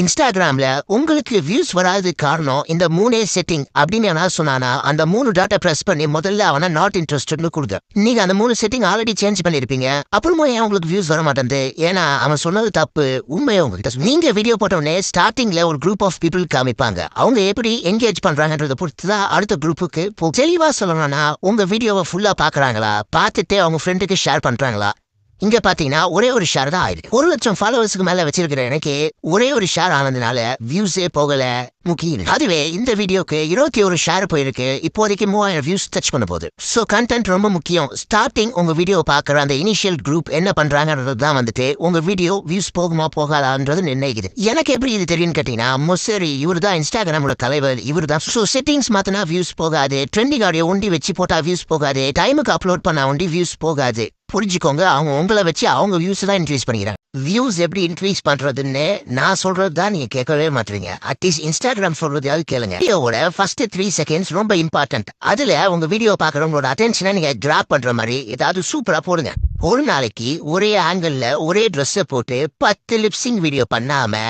இன்ஸ்டாகிராமில் உங்களுக்கு வியூஸ் வராது காரணம் இந்த மூணே செட்டிங் அப்படின்னு என்ன சொன்னானா அந்த மூணு டாட்டா ப்ரெஸ் பண்ணி முதல்ல அவனை நாட் இன்ட்ரெஸ்டட்னு கொடுங்க. நீங்க அந்த மூணு செட்டிங் ஆல்ரெடி சேஞ்ச் பண்ணிருப்பீங்க. அப்புறமா ஏன் உங்களுக்கு வியூஸ் வர மாட்டேங்குது ஏன்னா அவன் சொன்னது தப்பு உண்மையை உங்ககிட்ட நீங்க வீடியோ போட்டோடனே ஸ்டார்டிங்ல ஒரு குரூப் ஆஃப் பீப்புள் காமிப்பாங்க. அவங்க எப்படி என்கேஜ் பண்றாங்கன்றத பொறுத்து தான் அடுத்த குரூப்புக்கு தெளிவா சொல்லணும்னா உங்க வீடியோவை ஃபுல்லா பாக்குறாங்களா? பார்த்துட்டு அவங்க ஃப்ரெண்டுக்கு ஷேர் பண்றாங்களா? இங்க பாத்தீங்கன்னா ஒரே ஒரு ஷேர் தான் ஆயிருக்கு. ஒரு லட்சம் ஃபாலோவர்ஸ்க்கு மேல வச்சிருக்கிற எனக்கு ஒரே ஒரு ஷேர் ஆனதுனால வியூஸே போகல. முக்கியம் அதுவே இந்த வீடியோக்கு இருபத்தி ஒரு ஷேர் போயிருக்கு. இப்போதைக்கு மூவாயிரம் வியூஸ் டச் பண்ண போகுது. சோ கண்டென்ட் ரொம்ப முக்கியம். ஸ்டார்டிங் உங்க வீடியோ பாக்குற அந்த இனிஷியல் குரூப் என்ன பண்றாங்கன்றது தான் வந்துட்டு உங்க வீடியோ வியூஸ் போகுமா போகாதான்றது நிர்ணயிக்குது. எனக்கு எப்படி இது தெரியும்னு கேட்டீங்கன்னா மொசரி இவர் தான் இன்ஸ்டாகிராமோட தலைவர் இவர் தான் ஸோ செட்டிங்ஸ் மாத்தினா வியூஸ் போகாது. ட்ரெண்டிங் ஆடியோ ஒண்டி வச்சு போட்டா வியூஸ் போகாது. டைமுக்கு அப்லோட் பண்ணா ஒண்டி வியூஸ் போகாது. புரிஞ்சுக்கோங்க அவங்க உங்களை வச்சு அவங்க வியூஸ் தான் இன்க்ரீஸ் பண்ணிக்கிறாங்க. வியூஸ் எப்படி இன்க்ரீஸ் பண்றதுன்னு நான் சொல்றது தான் நீங்க கேட்கவே மாட்டீங்க. அட்லீஸ்ட் டயக்ராம் சொல்றதையாவது கேளுங்க. வீடியோவோட ஃபர்ஸ்ட் த்ரீ செகண்ட்ஸ் ரொம்ப இம்பார்ட்டன்ட் அதுல உங்க வீடியோ பாக்குறவங்களோட அட்டென்ஷனை நீங்க டிராப் பண்ற மாதிரி ஏதாவது சூப்பரா போடுங்க. ஒரு நாளைக்கு ஒரே ஆங்கிள் ஒரே ட்ரெஸ்ஸை போட்டு பத்து லிப்ஸிங் வீடியோ பண்ணாம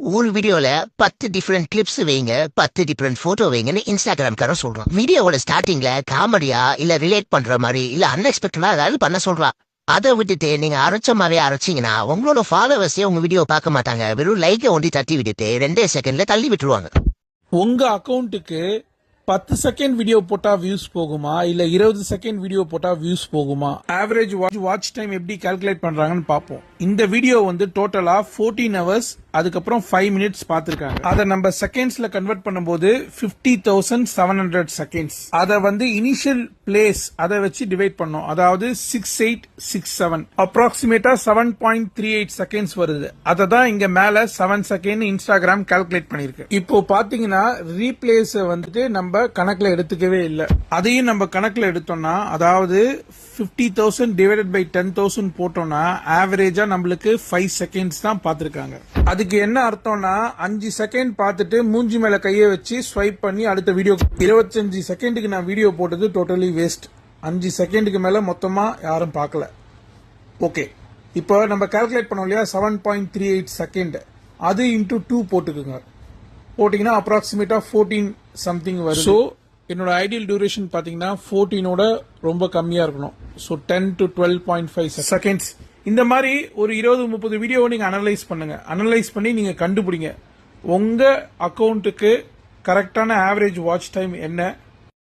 ஒரு வீடியோல பத்து டிஃப்ரெண்ட் கிளிப்ஸ் வைங்க பத்து டிஃப்ரெண்ட் போட்டோ வைங்கன்னு இன்ஸ்டாகிராம்காரன் சொல்றான். வீடியோவோட ஸ்டார்டிங்ல காமெடியா இல்ல ரிலேட் பண்ற மாதிரி இல்ல அன்எக்ஸ்பெக்டடா ஏதாவது பண்ண சொல்றான். அதை விட்டுட்டு நீங்க அரைச்ச மாதிரி அரைச்சீங்கன்னா உங்களோட ஃபாலோவர்ஸே உங்க வீடியோ பார்க்க மாட்டாங்க. வெறும் லைக்கை ஒண்டி தட்டி விட்டுட்டு ரெண்டே செகண்ட்ல தள்ளி விட்டுருவாங்க. உங்க அக்கவுண்ட்டுக்கு பத்து செகண்ட் வீடியோ போட்டா வியூஸ் போகுமா? இல்ல இருபது செகண்ட் வீடியோ போட்டா வியூஸ் போகுமா? ஆவரேஜ் வாட்ச் டைம் எப்படி கால்குலேட் பண்றாங்கன்னு பார்ப்போம். இந்த வீடியோ வந்து டோட்டலா 14 ஹவர்ஸ் அதுக்கப்புறம் ஃபைவ் மினிட்ஸ் பார்த்துருக்காங்க. அதை நம்ம செகண்ட்ஸ்ல கன்வெர்ட் பண்ணும்போது fifty thousand seven hundred seconds அதை வந்து இனிஷியல் பிளேஸ் அதை வச்சு டிவைட் பண்ணோம். அதாவது six eight six seven அப்ராக்சிமேட்டா seven point three eight seconds வருது. அதை தான் இங்க மேல செவன் செகண்ட் இன்ஸ்டாகிராம் கால்குலேட் பண்ணிருக்கு இப்போ பாத்தீங்கன்னா ரீப்ளேஸ் வந்துட்டு நம்ம கணக்குல எடுத்துக்கவே இல்லை. அதையும் நம்ம கணக்குல எடுத்தோம்னா அதாவது fifty thousand divided by ten thousand போட்டோம்னா ஆவரேஜா நம்மளுக்கு ஃபைவ் செகண்ட்ஸ் தான் பார்த்திருக்காங்க. அதுக்கு என்ன அர்த்தம்னா அஞ்சு செகண்ட் பார்த்துட்டு மூஞ்சி மேல கையை வச்சு ஸ்வைப் பண்ணி அடுத்த வீடியோ இருபத்தஞ்சு செகண்டுக்கு நான் வீடியோ போட்டது டோட்டலி வேஸ்ட் அஞ்சு செகண்டுக்கு மேல மொத்தமா யாரும் பார்க்கல. ஓகே இப்போ நம்ம கால்குலேட் பண்ணோம் இல்லையா? Seven point three eight second அது இன்டூ டூ போட்டுக்குங்க. போட்டிங்கன்னா அப்ராக்சிமேட்டா ஃபோர்டீன் சம்திங் வரும் ஸோ என்னோட ஐடியல் டியூரேஷன் பார்த்தீங்கன்னா ஃபோர்டீனோட ரொம்ப கம்மியாக இருக்கணும். So ten to twelve point five seconds இந்த மாதிரி ஒரு இருபது முப்பது வீடியோவை நீங்கள் அனலைஸ் பண்ணுங்கள் அனலைஸ் பண்ணி நீங்கள் கண்டுபிடிங்க. உங்கள் அக்கௌண்ட்டுக்கு கரெக்டான ஆவரேஜ் வாட்ச் டைம் என்ன?